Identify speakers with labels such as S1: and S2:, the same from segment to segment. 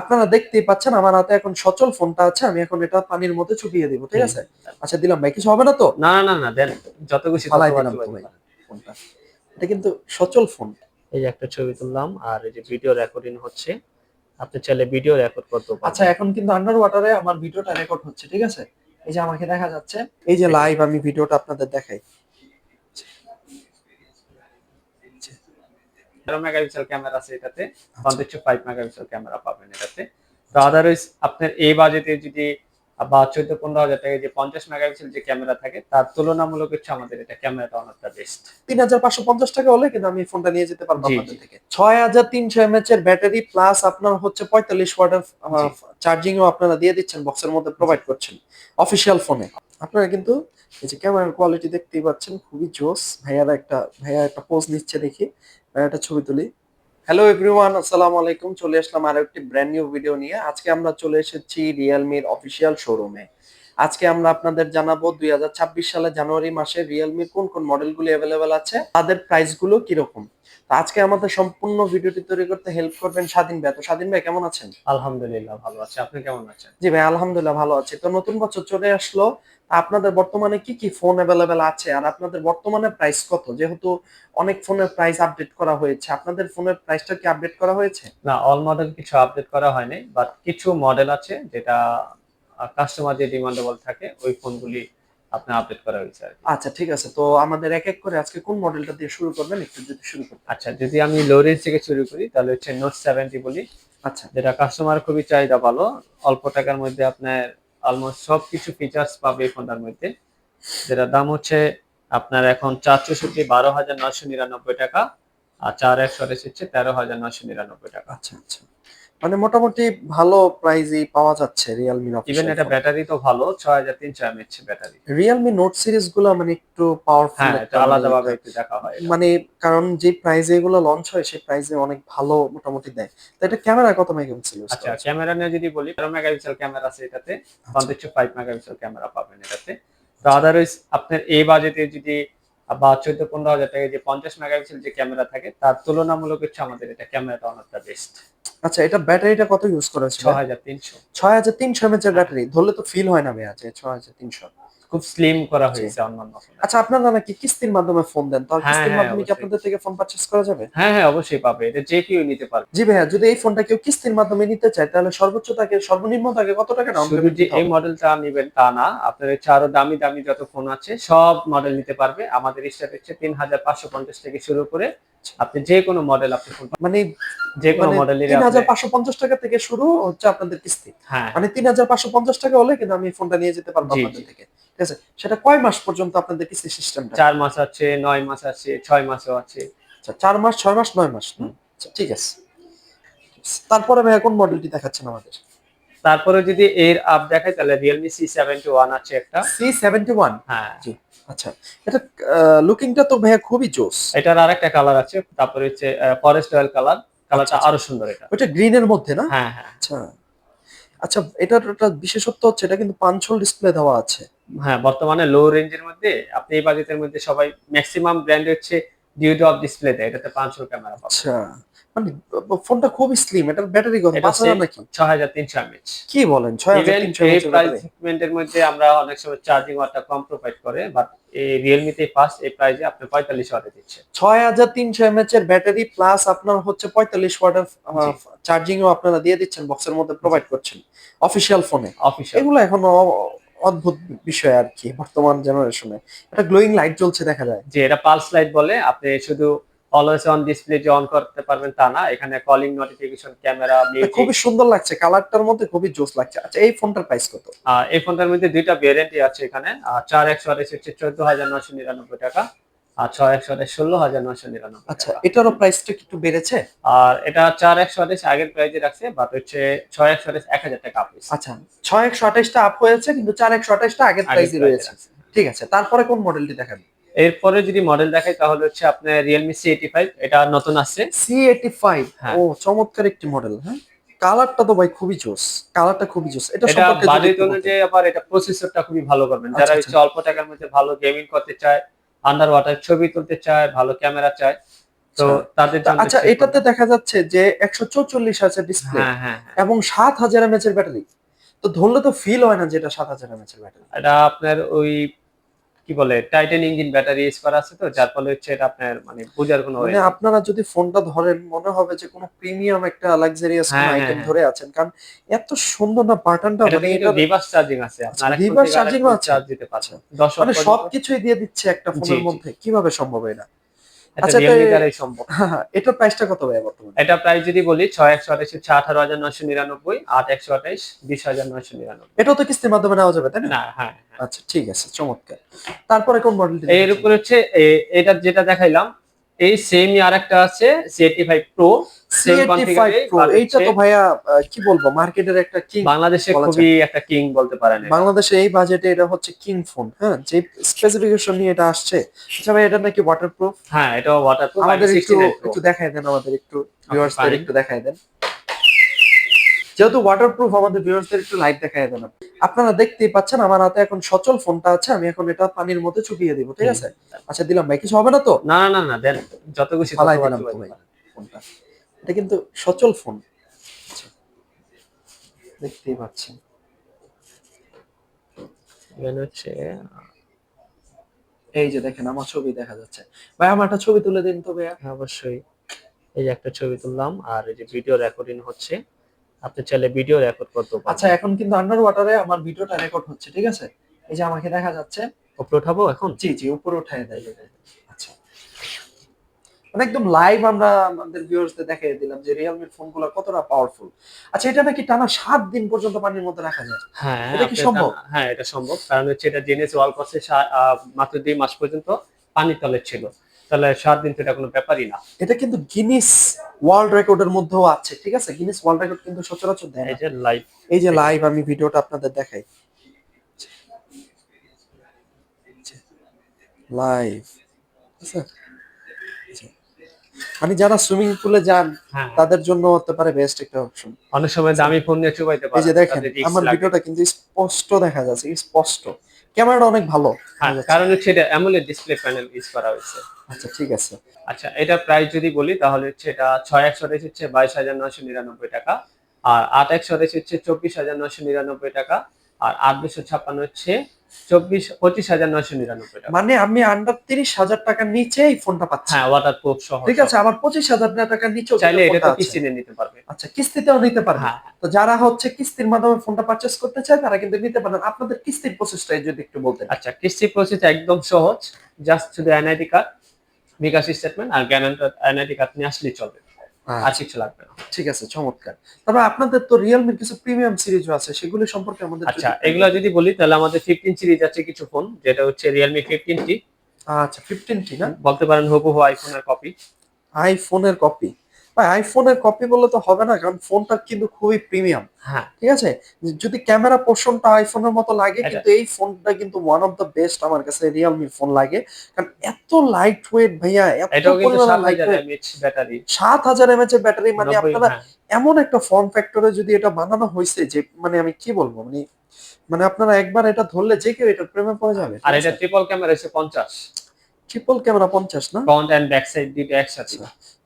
S1: আপনারা দেখতেই পাচ্ছেন আমার হাতে এখন সচল ফোনটা আছে আমি এখন এটা পানির মধ্যে চুপিয়ে দিব ঠিক আছে? আচ্ছা দিলাম ভাই কিছু হবে না তো?
S2: না না না দেন যত খুশি
S1: ফালাই দিলাম ভাই ফোনটা। এটা কিন্তু সচল ফোন।
S2: এই যে একটা ছবি তুললাম আর এই যে ভিডিও রেকর্ডিং হচ্ছে আপনি চাইলে ভিডিও রেকর্ড করতে পারেন
S1: আচ্ছা এখন কিন্তু আন্ডার ওয়াটারে আমার ভিডিওটা রেকর্ড হচ্ছে ঠিক আছে? এই যে আমাকে দেখা যাচ্ছে এই যে লাইভ আমি ভিডিওটা আপনাদের দেখাই।
S2: তেরো মেগাপিক্সেল ক্যামেরা আছে এটাতে পঞ্চাশ ফাইভ মেগাপিক্সেল ক্যামেরা পাবেন এটাতে। তো আদারওয়াইজ আপনার এই বাজেটে যদি বা চোদ্দ পনেরো হাজার টাকা যে পঞ্চাশ মেগাপিক্সেল যে ক্যামেরা থাকে তার তুলনামূলক হচ্ছে আমাদের এটা ক্যামেরাটা অনেকটা বেস্ট
S1: তিন হাজার পাঁচশো পঞ্চাশ টাকা হলে কিন্তু আমি ফোনটা নিয়ে যেতে পারব আপনাদের। থেকে। ছয় হাজার তিনশো এমএচ এর ব্যাটারি প্লাস আপনার হচ্ছে পঁয়তাল্লিশ ওয়াটের চার্জিং ও আপনারা দিয়ে দিচ্ছেন বক্সের মধ্যে প্রোভাইড করছেন অফিসিয়াল ফোনে আপনারা কিন্তু এই যে ক্যামেরার কোয়ালিটি দেখতেই পাচ্ছেন খুবই জোস। ভাইয়ারা একটা ভাইয়া একটা পোজ নিচ্ছে দেখি। একটা ছবি তুলি। হ্যালো এভরিওয়ান আসসালামু আলাইকুম। চলে আসলাম আরেকটি ব্র্যান্ড নিউ ভিডিও নিয়ে। আজকে আমরা চলে এসেছি রিয়েলমির অফিসিয়াল শোরুমে আজকে আমরা আপনাদের জানাব দুই হাজার ছাব্বিশ সালে জানুয়ারি মাসে রিয়েলমির কোন কোন মডেলগুলি অ্যাভেলেবেল আছে তাদের প্রাইসগুলো কীরকম। তো আজকে আমাদের সম্পূর্ণ ভিডিওটি তৈরি করতে হেল্প করবেন স্বাধীন ভাই। তো স্বাধীন ভাই কেমন আছেন?
S2: আলহামদুলিল্লাহ ভালো আছে। আপনি কেমন আছেন?
S1: জি ভাই আলহামদুলিল্লাহ ভালো আছি। তো নতুন বছর চলে আসলো আপনাদের বর্তমানে কি কি ফোন অ্যাভেলেবেল আছে আর আপনাদের বর্তমানে প্রাইস কত? যেহেতু অনেক ফোনের প্রাইস আপডেট করা হয়েছে। আপনাদের ফোনের প্রাইসটা কি আপডেট করা হয়েছে?
S2: না অল মডেল কিছু আপডেট করা হয়নি বাট কিছু মডেল আছে যেটা কাস্টমার যে ডিমান্ডেবল থাকে ওই ফোনগুলি আপনি আপডেট করা হয়েছে আর
S1: আচ্ছা ঠিক আছে। তো আমাদের এক এক করে আজকে কোন মডেলটা দিয়ে শুরু করবেন একটু যদি শুরু করতে
S2: আচ্ছা যদি আমি লো রেঞ্জ থেকে শুরু করি তাহলে হচ্ছে নোট সেভেন্টি বলি।
S1: আচ্ছা।
S2: যেটা কাস্টমার খুবই চাহিদা ভালো। অল্প টাকার মধ্যে আপনার অলমোস্ট সব কিছু ফিচার্স পাবে এই ফোনটার মধ্যে। যেটা দাম হচ্ছে আপনার এখন চার চৌষট্টি বারো হাজার নয়শো নিরানব্বই টাকা। আর চার একশো হচ্ছে তেরো হাজার নয়শো নিরানব্বই টাকা।
S1: আচ্ছা আচ্ছা। মানে মোটামুটি ভালো প্রাইজে পাওয়া যাচ্ছে রিয়েলমি নোট
S2: ইভেন এটা ব্যাটারি তো ভালো ছয় হাজার তিনশো এমএচ ব্যাটারি
S1: রিয়েলমি নোট সিরিজগুলো মানে একটু পাওয়ারফুল
S2: হ্যাঁ এটা আলাদাভাবে একটু দেখা হয়
S1: মানে কারণ যে প্রাইজে এগুলো লঞ্চ হয় সেই প্রাইজে অনেক ভালো মোটামুটি দেয়। তো এটা ক্যামেরা কত মেগাপিক্সেল
S2: আচ্ছা ক্যামেরা নিয়ে যদি বলি তেরো মেগাপিক্সেল ক্যামেরা আছে এটাতে পঞ্চাশ ফাইভ মেগাপিক্সেল ক্যামেরা পাবেন এটাতে। তো আদারওয়াইজ আপনার এই বাজেটে যদি বা চোদ্দ পনেরো হাজার টাকা যে পঞ্চাশ মেগাপিক্সেল যে ক্যামেরা থাকে তার তুলনামূলক হচ্ছে আমাদের এটা ক্যামেরাটা অনেকটা বেস্ট
S1: আচ্ছা এটা ব্যাটারিটা কত ইউজ করেছে
S2: ছ হাজার তিনশো।
S1: ছয় হাজার তিনশো এমএচ এর ব্যাটারি ধরলে তো ফিল হয় না ভাইয়া আছে ছয় হাজার তিনশো।
S2: খুব স্লিম করা হয়েছে অন্যান্য
S1: আচ্ছা আপনারা নাকি কিস্তির মাধ্যমে ফোন দেন তো
S2: হ্যাঁ,
S1: কিস্তির
S2: হ্যাঁ,
S1: মাধ্যমে কি আপনাদের থেকে ফোন পারচেস করা যাবে?
S2: হ্যাঁ হ্যাঁ অবশ্যই পাবে এটা যে কেউ নিতে পারবে।
S1: জি ভাইয়া যদি এই ফোনটা কেউ কিস্তির মাধ্যমে নিতে চায় তাহলে সর্বোচ্চ তাকে সর্বনিম্ন তাকে কত টাকা ডাউন
S2: যে এই মডেলটা নেবেন তা না আপনার আরও দামি দামি যত ফোন আছে সব মডেল নিতে পারবে। আমাদের স্টার্ট হচ্ছে তিন হাজার পাঁচশো পঞ্চাশ থেকে শুরু করে আপনি যে কোনো মডেল আপনি ফোন
S1: মানে
S2: যে কোনো
S1: মানে
S2: মডেলের
S1: তিন হাজার পাঁচশো পঞ্চাশ টাকা থেকে শুরু হচ্ছে আপনাদের কিস্তি।
S2: হ্যাঁ।
S1: মানে তিন হাজার পাঁচশো পঞ্চাশ টাকা হলে কিন্তু আমি ফোনটা নিয়ে যেতে পারব আপনাদের থেকে। ঠিক আছে? সেটা কয় মাস পর্যন্ত আপনাদের কিস্তি সিস্টেমটা
S2: চার মাস আছে নয় মাস আছে ছয় মাসও আছে।
S1: আচ্ছা চার মাস ছয় মাস নয় মাস আচ্ছা ঠিক আছে। তারপরে ভাইয়া কোন মডেলটি দেখাচ্ছেন আমাদের?
S2: তারপরে যদি এর আপ দেখায় তাহলে রিয়েলমি সি সেভেন্টি ওয়ান আছে একটা।
S1: সি সেভেন্টি ওয়ান
S2: হ্যাঁ।
S1: আচ্ছা। এটা লুকিংটা তো ভাইয়া খুবই জোস।
S2: এটার আরেকটা কালার আছে তারপরে হচ্ছে ফরেস্ট অয়েল কালার কালারটা আরও সুন্দর এটা।
S1: ওইটা গ্রিনের মধ্যে না?
S2: হ্যাঁ হ্যাঁ।
S1: আচ্ছা। আচ্ছা এটার একটা বিশেষত্ব হচ্ছে এটা কিন্তু পাঁচশোল ডিসপ্লে দেওয়া আছে।
S2: হ্যাঁ বর্তমানে লো রেঞ্জের মধ্যে আপনি এই বাজেটের মধ্যে সবাই ম্যাক্সিমাম ব্র্যান্ড হচ্ছে ডিউড অফ ডিসপ্লে দেয় এটাতে পাঁচশো ক্যামেরা
S1: আচ্ছা মানে ফোনটা খুবই স্লিম এটার ব্যাটারি কত
S2: এটা
S1: পাঁচ হাজার
S2: same
S1: নাকি?
S2: ছ হাজার তিনশো এমএচ
S1: কি বলেন ছয় হাজার
S2: ইভেন
S1: তিনশো
S2: এই প্রাইস সেগমেন্টের মধ্যে আমরা অনেক সময় চার্জিং ওয়াটটা কম প্রোভাইড করে বাট এই রিয়েলমিতে ফার্স্ট এই প্রাইসে আপনি পঁয়তাল্লিশ ওয়াটে দিচ্ছে
S1: ছয় হাজার তিনশো এমএচ এর ব্যাটারি প্লাস আপনার হচ্ছে পঁয়তাল্লিশ ওয়াটের চার্জিং ও আপনারা দিয়ে দিচ্ছেন বক্সের মধ্যে প্রোভাইড করছেন অফিসিয়াল ফোনে
S2: অফিসিয়াল
S1: এগুলো এখন অদ্ভুত বিষয় আর কি বর্তমান জেনারেশনে এটা গ্লোয়িং লাইট জ্বলছে দেখা যায়।
S2: যে এটা পালস লাইট বলে আপনি শুধু অলওয়েজ অন ডিসপ্লে যে অন করতে পারবেন তা না এখানে কলিং নোটিফিকেশন ক্যামেরা
S1: খুবই সুন্দর লাগছে কালারটার মধ্যে খুবই জোস লাগছে। আচ্ছা এই ফোনটার প্রাইস কত?
S2: এই ফোনটার মধ্যে দুইটা ভ্যারিয়েন্টই আছে এখানে। চার একশো হচ্ছে চোদ্দ হাজার নশো নিরানব্বই টাকা। আর ছয় একশো আঠাশ ষোলো হাজার নিরানব্বই
S1: আচ্ছা এটারও প্রাইসটা একটু বেড়েছে?
S2: আর এটা চার একশো আঠাশ আগের রাখছে বাট হচ্ছে ছয় একশো আঠাশ এক হাজার টাকা আপনি
S1: আচ্ছা ছয় একশো আঠাশটা আপ হয়েছে কিন্তু চার একশো আঠাশটা আগের প্রাইসই রয়েছে। ঠিক আছে তারপরে কোন মডেলটি দেখাবেন
S2: এরপরে যদি মডেল দেখাই তাহলে হচ্ছে আপনার রিয়েলমি সি এইটি ফাইভ এটা নতুন আসছে।
S1: সি এইটি ফাইভ
S2: হ্যাঁ।
S1: ও চমৎকার একটি মডেল হ্যাঁ? কালারটা তো ভাই খুবই জোস কালারটা খুবই জোস। এটা
S2: এটা
S1: সম্পর্কে
S2: বাজেট অনুযায়ী আবার এটা প্রসেসরটা খুবই ভালো করবেন।
S1: আচ্ছা,
S2: যারা
S1: আচ্ছা।
S2: হচ্ছে অল্প টাকার মধ্যে ভালো গেমিং করতে চায় আন্ডার ওয়াটার ছবি তুলতে চায় ভালো ক্যামেরা চায়। তো তাদের
S1: আচ্ছা এটাতে দেখা যাচ্ছে যে একশো চৌচল্লিশ আছে ডিসপ্লে
S2: হ্যাঁ হ্যাঁ হ্যাঁ।
S1: এবং সাত হাজার এমএচ এর ব্যাটারি তো ধরলে তো ফিল হয় না যেটা সাত হাজার এমএচ এর ব্যাটারি
S2: এটা আপনার ওই কি বলে টাইটেন ইঞ্জিন ব্যাটারি করা আছে তো যার ফলে হচ্ছে এটা আপনার মানে বোঝার কোনো
S1: মানে আপনারা যদি ফোনটা ধরেন মনে হবে যে কোনো প্রিমিয়াম একটা লাক্সারিয়াস
S2: হ্যাঁ, হ্যাঁ,
S1: আইটেম। ধরে আছেন। কারণ এত সুন্দর না বাটনটা মানে এটা
S2: রিভার্স চার্জিং আছে আপনারা
S1: রিভার্স চার্জিং আছে?
S2: চার্জ দিতে পারছেন
S1: মানে সবকিছুই দিয়ে দিচ্ছে একটা ফোনের মধ্যে। কীভাবে সম্ভব এটা? আচ্ছা, প্রাইসটা কত ভাই বর্তমানে?
S2: এটা প্রাইস যদি বলি ছয় একশো আঠাশ হচ্ছে আঠারো হাজার নয়শো নিরানব্বই আট একশো আঠাশ বিশ হাজার নয়শো নিরানব্বই।
S1: এটাও তো কিস্তির মাধ্যমে নেওয়া যাবে তাই না?
S2: হ্যাঁ হ্যাঁ।
S1: আচ্ছা ঠিক আছে চমৎকার। তারপরে কোন মডেলটি
S2: এর উপর হচ্ছে এটা যেটা দেখাইলাম এই সেমই আর একটা আছে C eighty five pro
S1: C85 Pro এইটা তো ভাইয়া কি বলব মার্কেটের একটা কিং
S2: বাংলাদেশে খুবই একটা কিং বলতে পারেন।
S1: বাংলাদেশে এই বাজেটে এটা হচ্ছে কিং ফোন হ্যাঁ? যে স্পেসিফিকেশন নিয়ে এটা আসছে। আচ্ছা ভাই এটা নাকি ওয়াটারপ্রুফ
S2: হ্যাঁ এটা ওয়াটারপ্রুফ
S1: আমাদের একটু একটু দেখাই দেন আমাদের একটু ভিউয়ার্সদের। একটু দেখাই দেন। যেহেতু ওয়াটারপ্রুফ আমাদের ভিউয়ার্সদের একটু লাইভ দেখাই দেন আপনারা দেখতেই পাচ্ছেন আমার হাতে এখন সচল ফোনটা আছে আমি এখন এটা পানির মধ্যে চুপিয়ে দিব ঠিক আছে? আচ্ছা দিলাম ভাই কিছু হবে না তো?
S2: না না না দেন যত খুশি
S1: ফালাই দিলাম ভাই ফোনটা এটা কিন্তু সচল ফোন আচ্ছা। দেখতেই পাচ্ছেন।
S2: হচ্ছে
S1: এই যে দেখেন আমার ছবি দেখা যাচ্ছে। ভাই আমার একটা ছবি তুলে দিন তো ভাইয়া।
S2: হ্যাঁ, অবশ্যই। এই যে একটা ছবি তুললাম আর এই যে ভিডিও রেকর্ডিং হচ্ছে আপনি চাইলে ভিডিও রেকর্ড করতে পারেন।
S1: আচ্ছা এখন কিন্তু আন্ডার ওয়াটারে আমার ভিডিওটা রেকর্ড হচ্ছে ঠিক আছে? এই যে আমাকে দেখা যাচ্ছে।
S2: উপরে উঠাবো এখন?
S1: জি জি উপরে উঠায় দেয় আচ্ছা। মানে একদম লাইভ আমরা আমাদের ভিউয়ার্সদের দেখিয়ে দিলাম যে রিয়েলমির ফোনগুলো কতটা পাওয়ারফুল আচ্ছা এটা নাকি টানা সাত দিন পর্যন্ত পানির মধ্যে রাখা যায়?
S2: হ্যাঁ
S1: এটা কি সম্ভব?
S2: হ্যাঁ এটা সম্ভব। কারণ হচ্ছে এটা জেনেছে ওয়াল কসে মাত্র দুই মাস পর্যন্ত পানি তলে ছিল। তাহলে সাত দিন তো এটা কোনো ব্যাপারই না।
S1: এটা কিন্তু গিনিস ওয়ার্ল্ড রেকর্ডের মধ্যেও আছে ঠিক আছে? গিনিস ওয়ার্ল্ড রেকর্ড কিন্তু সচরাচর দেয়
S2: এই যে লাইভ
S1: এই যে লাইভ আমি ভিডিওটা আপনাদের দেখাই। লাইভ মানে যারা সুইমিং পুলে যান
S2: হ্যাঁ।
S1: তাদের জন্য হতে পারে বেস্ট একটা অপশন
S2: অনেক সময় দামি ফোন নিয়ে চুবাইতে
S1: এই যে দেখেন আমার ভিডিওটা কিন্তু স্পষ্ট দেখা যাচ্ছে স্পষ্ট। ক্যামেরাটা অনেক ভালো।
S2: হ্যাঁ কারণ হচ্ছে এটা অ্যামোলেড ডিসপ্লে প্যানেল ইউজ করা হয়েছে।
S1: আচ্ছা ঠিক আছে।
S2: আচ্ছা এটা প্রাইস যদি বলি তাহলে হচ্ছে এটা ছয় একশো আঠাশ হচ্ছে বাইশ হাজার নয়শো নিরানব্বই টাকা আর আট একশো আঠাশ হচ্ছে চব্বিশ হাজার নয়শো নিরানব্বই টাকা আর আট দুশো ছাপ্পান্ন হচ্ছে চব্বিশ পঁচিশ হাজার নয়শো নিরানব্বই টাকা।
S1: মানে আমি আন্ডার তিরিশ হাজার টাকার নিচে এই ফোনটা পাচ্ছি।
S2: হ্যাঁ ওয়াটার প্রুফ সহ
S1: ঠিক আছে আবার পঁচিশ হাজার টাকার নিচেও
S2: চাইলে এটা তো
S1: ফোনটা
S2: কিস্তি নিয়ে নিতে পারবে।
S1: আচ্ছা কিস্তিতেও নিতে পারবে।
S2: হ্যাঁ।
S1: তো যারা হচ্ছে কিস্তির মাধ্যমে ফোনটা পারচেস করতে চায় তারা কিন্তু নিতে পারেন আপনাদের কিস্তির প্রসেসটা যদি একটু বলতেন।
S2: আচ্ছা কিস্তির প্রসেস একদম সহজ। জাস্ট শুধু এনআইডি কার্ড বিকাশ স্টেটমেন্ট আর এনআইডি কার্ড নিয়ে আসলেই চলবে। আর কিছু লাগবে না।
S1: ঠিক আছে চমৎকার। তবে আপনাদের তো রিয়েলমির কিছু প্রিমিয়াম সিরিজও আছে সেগুলো সম্পর্কে আমাদের
S2: আচ্ছা এগুলো যদি বলি তাহলে আমাদের ফিফটিন সিরিজ আছে কিছু ফোন যেটা হচ্ছে রিয়েলমি ফিফটিন টি
S1: আচ্ছা ফিফটিন টি না?
S2: বলতে পারেন হুবহু আইফোনের কপি
S1: আইফোনের কপি ভাই আইফোনের কপি বললে তো হবে না কারণ ফোনটা কিন্তু খুবই প্রিমিয়াম
S2: হ্যাঁ।
S1: ঠিক আছে? যদি ক্যামেরা পোর্শনটা আইফোনের মতো লাগে কিন্তু এই ফোনটা কিন্তু ওয়ান অফ দ্য বেস্ট আমার কাছে রিয়েলমির ফোন লাগে। কারণ এত লাইট ওয়েট ভাইয়া এত
S2: সাত
S1: লাইট
S2: হাজার
S1: ওয়েট
S2: এমএচ ব্যাটারি
S1: সাত হাজার এমএচ এর ব্যাটারি মানে আপনারা
S2: হ্যাঁ।
S1: এমন একটা ফর্ম ফ্যাক্টরে যদি এটা বানানো হয়েছে যে মানে আমি কি বলব মানে মানে আপনারা একবার এটা ধরলে যে কেউ এটা প্রেমে পড়ে যাবে
S2: আর এটা ট্রিপল ক্যামেরা হচ্ছে পঞ্চাশ।
S1: ট্রিপল ক্যামেরা পঞ্চাশ না?
S2: ফ্রন্ট এন্ড ব্যাক সাইড দুইটা একসাথে।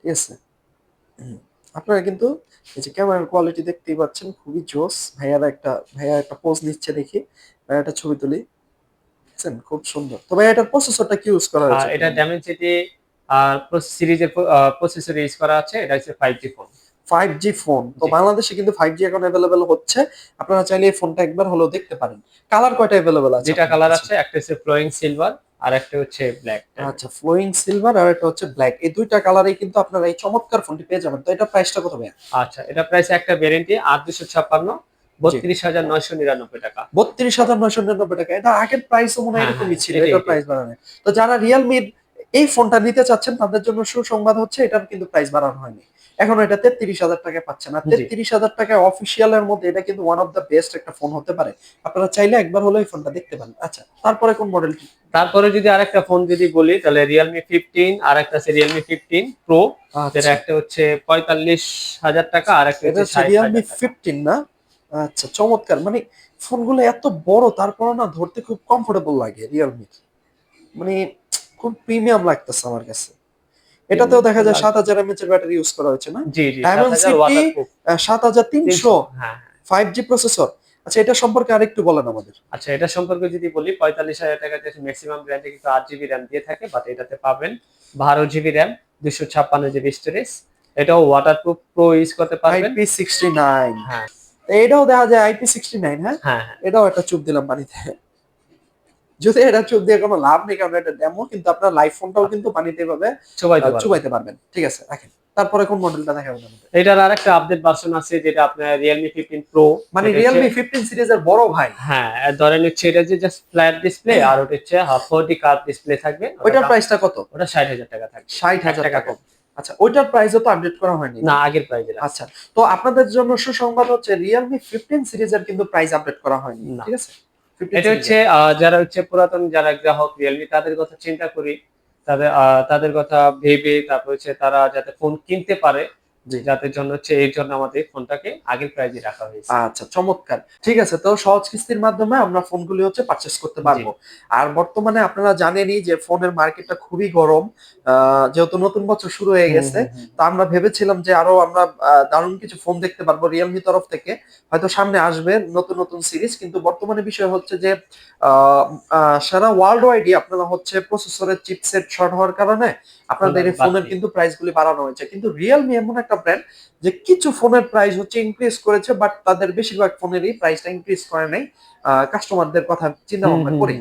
S1: ঠিক আছে। আপনারা কিন্তু এই যে ক্যামেরার কোয়ালিটি দেখতেই পাচ্ছেন খুবই জোস। ভাইয়ারা একটা ভাইয়া একটা পোজ নিচ্ছে দেখি। ভাইয়া একটা ছবি তুলি। দেখছেন? খুব সুন্দর। তো ভাইয়া এটার প্রসেসরটা কি ইউজ করা হয়েছে?
S2: এটা ড্যামেনসিটি আর সিরিজের প্রসেসর ইউজ করা আছে। এটা হচ্ছে five G phone
S1: five G phone তো বাংলাদেশে কিন্তু ফাইভ জি এখন অ্যাভেলেবেল হচ্ছে। আপনারা চাইলে এই ফোনটা একবার হলেও দেখতে পারেন। কালার কয়টা অ্যাভেলেবেল আছে?
S2: যেটা কালার আছে। একটা হচ্ছে ফ্লোয়িং সিলভার আর একটা হচ্ছে ব্ল্যাক
S1: আচ্ছা ফ্লোয়িং সিলভার আর একটা হচ্ছে ব্ল্যাক এই দুইটা কালারেই কিন্তু আপনারা এই চমৎকার ফোনটি পেয়ে যাবেন। তো এটা প্রাইসটা কত ভাইয়া?
S2: আচ্ছা এটা প্রাইস একটা ভ্যারেন্টি আট দুশো ছাপ্পান্ন বত্রিশ হাজার নয়শো নিরানব্বই টাকা।
S1: বত্রিশ হাজার নয়শো নিরানব্বই টাকা। এটা আগের প্রাইসও মনে হয়
S2: হ্যাঁ,
S1: এরকমই ছিল এটা প্রাইস বাড়ানো। তো যারা রিয়েলমির এই ফোনটা নিতে চাচ্ছেন তাদের জন্য সুসংবাদ হচ্ছে এটার কিন্তু প্রাইস বাড়ানো হয়নি। এখন এটা তেত্রিশ হাজার টাকা পাচ্ছেন আর তেত্রিশ হাজার টাকা অফিসিয়াল এর মধ্যে এটা কিন্তু ওয়ান অফ দ্য বেস্ট একটা ফোন হতে পারে। আপনারা চাইলে একবার হলো এই ফোনটা দেখতে পারেন। আচ্ছা তারপরে কোন মডেলটি
S2: তারপরে যদি আরেকটা ফোন যদি বলি তাহলে রিয়েলমি ফিফটিন আর একটা আছে রিয়েলমি ফিফটিন প্রো যেটা একটা হচ্ছে পঁয়তাল্লিশ হাজার টাকা আর একটা হচ্ছে
S1: রিয়েলমি ফিফটিন না? আচ্ছা চমৎকার। মানে ফোনগুলো এত বড় তারপরে না ধরতে খুব কমফোর্টেবল লাগে রিয়েলমি মানে খুব প্রিমিয়াম লাগতেছে আমার কাছে। এটাতেও দেখা যায় সাত হাজার এমএচ এর ব্যাটারি ইউজ করা হয়েছে না?
S2: জি জি
S1: Dimensity,
S2: 7000 waterproof,
S1: সাত হাজার তিনশো
S2: 300।
S1: ফাইভ জি প্রসেসর আচ্ছা এটা সম্পর্কে আরেকটু বলেন আমাদের।
S2: আচ্ছা এটা সম্পর্কে যদি বলি পঁয়তাল্লিশ হাজার টাকা ম্যাক্সিমাম ব্র্যান্ডে কিন্তু আট জিবি র্যাম দিয়ে থাকে বাট এটাতে পাবেন বারো জিবি র্যাম দুশো ছাপ্পান্ন জিবি স্টোরেজ এটাও ওয়াটারপ্রুফ প্রো ইউজ করতে পারবেন।
S1: আইপি সিক্সটি নাইন
S2: হ্যাঁ।
S1: এটাও দেখা যায় আইপি সিক্সটি নাইন হ্যাঁ?
S2: হ্যাঁ হ্যাঁ।
S1: এটাও একটা চুপ দিলাম পানিতে যদি এটা চুপ দিয়ে কোনো লাভ নেই কারণ এটা ডেমো কিন্তু আপনার লাইভ ফোনটাও কিন্তু পানিতে এভাবে চুবাইতে পারবেন। ঠিক আছে রাখেন। তারপরে কোন মডেলটা আমাদের?
S2: এটার আরেকটা আপডেট ভার্সন আছে যেটা আপনার রিয়েলমি ফিফটিন প্রো
S1: মানে রিয়েলমি ফিফটিন সিরিজের বড় ভাই।
S2: হ্যাঁ ধরেন হচ্ছে এটা যে জাস্ট ফ্ল্যাট ডিসপ্লে আর ওটা হচ্ছে হাফ ফোর্টি কার ডিসপ্লে থাকবে।
S1: ওইটার প্রাইসটা কত?
S2: ওটা ষাট হাজার টাকা থাকবে।
S1: ষাট হাজার
S2: টাকা
S1: কম। আচ্ছা ওইটার প্রাইসও তো আপডেট করা হয়নি।
S2: না আগের প্রাইজের
S1: আচ্ছা তো আপনাদের জন্য সুসংবাদ হচ্ছে রিয়েলমি ফিফটিন সিরিজের কিন্তু প্রাইস আপডেট করা হয়নি। ঠিক আছে? 15
S2: এটা হচ্ছে আহ, যারা হচ্ছে পুরাতন যারা গ্রাহক রিয়েলমি তাদের কথা চিন্তা করি। তাদের আহ, তাদের কথা ভেবে তারপর হচ্ছে তারা যাতে ফোন কিনতে পারে। যাতে জন্য হচ্ছে এই জন্য আমাদের ফোনটাকে আগের প্রাইজে রাখা হয়েছে।
S1: আচ্ছা চমৎকার। ঠিক আছে তো সহজ কিস্তির মাধ্যমে আমরা ফোনগুলি হচ্ছে পারচেস করতে পারব। আর বর্তমানে আপনারা জানেনই যে ফোনের মার্কেটটা খুবই গরম যেহেতু নতুন বছর শুরু হয়ে গেছে। তো আমরা ভেবেছিলাম যে আরও আমরা দারুণ কিছু ফোন দেখতে পারব রিয়েলমি তরফ থেকে। হয়তো সামনে আসবে নতুন নতুন সিরিজ কিন্তু বর্তমানে বিষয় হচ্ছে যে সারা ওয়ার্ল্ড ওয়াইডই আপনারা হচ্ছে প্রসেসরের চিপসেট শর্ট হওয়ার কারণে আপনাদের এই ফোনের কিন্তু প্রাইস গুলি বাড়ানো হয়েছে। কিন্তু রিয়েলমি এমন একটা ব্র্যান্ড যে কিছু ফোনের প্রাইস হচ্ছে ইনক্রিজ করেছে বাট তাদের বেশিরভাগ ফোনেরই প্রাইসটা ইনক্রিজ করে নাই কাস্টমারদের কথা চিন্তা ভাবনা করি।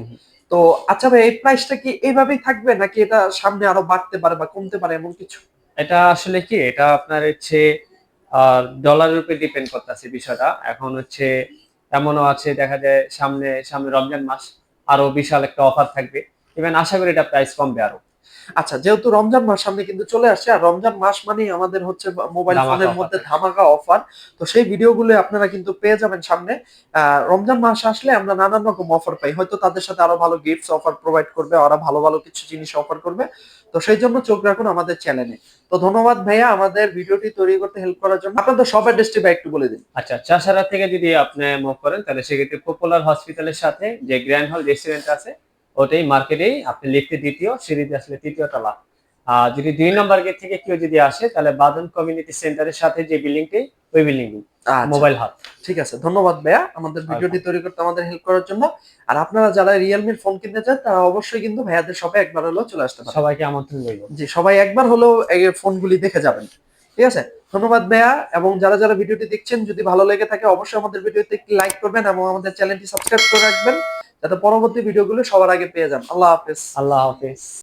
S1: তো আচ্ছা ভাই এই প্রাইসটা কি এইভাবেই থাকবে নাকি এটা সামনে আরও বাড়তে পারে বা কমতে পারে এমন কিছু?
S2: এটা আসলে কি এটা আপনার হচ্ছে ডলারের উপরে ডিপেন্ড করতেছে বিষয়টা। এখন হচ্ছে এমনও আছে দেখা যায় সামনে সামনে রমজান মাস আরও বিশাল একটা অফার থাকবে। ইভেন আশা করি এটা প্রাইস কমবে আরও।
S1: আচ্ছা যেহেতু রমজান মাস সামনে কিন্তু চলে আসছে। আর রমজান মাস মানেই আমাদের হচ্ছে মোবাইল ফোনের মধ্যে ধামাকা অফার তো সেই ভিডিওগুলো আপনারা কিন্তু পেয়ে যাবেন সামনে। আহ, রমজান মাস আসলে আমরা নানান রকম অফার পাই। হয়তো তাদের সাথে আরও ভালো গিফটস অফার প্রোভাইড করবে ওরা ভালো ভালো কিছু জিনিস অফার করবে। তো সেই জন্য চোখ রাখুন আমাদের চ্যানেলে তো ধন্যবাদ ভাইয়া আমাদের ভিডিওটি তৈরি করতে হেল্প করার জন্য। আপনাদের সব অ্যাড্রেসটি ভাই একটু বলে দিন।
S2: আচ্ছা চাষারা থেকে যদি আপনি মুভ করেন তাহলে সেক্ষেত্রে পপুলার হসপিটালের সাথে যে গ্র্যান্ড হল রেস্টুরেন্ট আছে ওটাই মার্কেটেই আপনি লিফটে দ্বিতীয় সিঁড়িতে আসলে তৃতীয় তলা। আর যদি দুই নম্বর গেট থেকে কেউ যদি আসে তাহলে বাদন কমিউনিটি সেন্টারের সাথে যে বিল্ডিংটি ওই বিল্ডিং মোবাইল হাত
S1: ঠিক আছে ধন্যবাদ ভাইয়া আমাদের ভিডিওটি তৈরি করতে আমাদের হেল্প করার জন্য। আর আপনারা যারা রিয়েলমির ফোন কিনতে চান তারা অবশ্যই কিন্তু ভাইয়াদের শপে একবার হলেও চলে আসতে পারেন।
S2: সবাইকে আমন্ত্রণ রইল।
S1: জি সবাই একবার হলেও এই ফোনগুলি দেখে যাবেন। ঠিক আছে? ধন্যবাদ ভাইয়া। এবং যারা যারা ভিডিওটি দেখছেন, যদি ভালো লেগে থাকে, অবশ্যই আমাদের ভিডিওতে একটি লাইক করবেন এবং আমাদের চ্যানেলটি সাবস্ক্রাইব করে রাখবেন, যাতে পরবর্তী ভিডিওগুলো সবার আগে পেয়ে যান। আল্লাহ হাফেজ।
S2: আল্লাহ হাফেজ।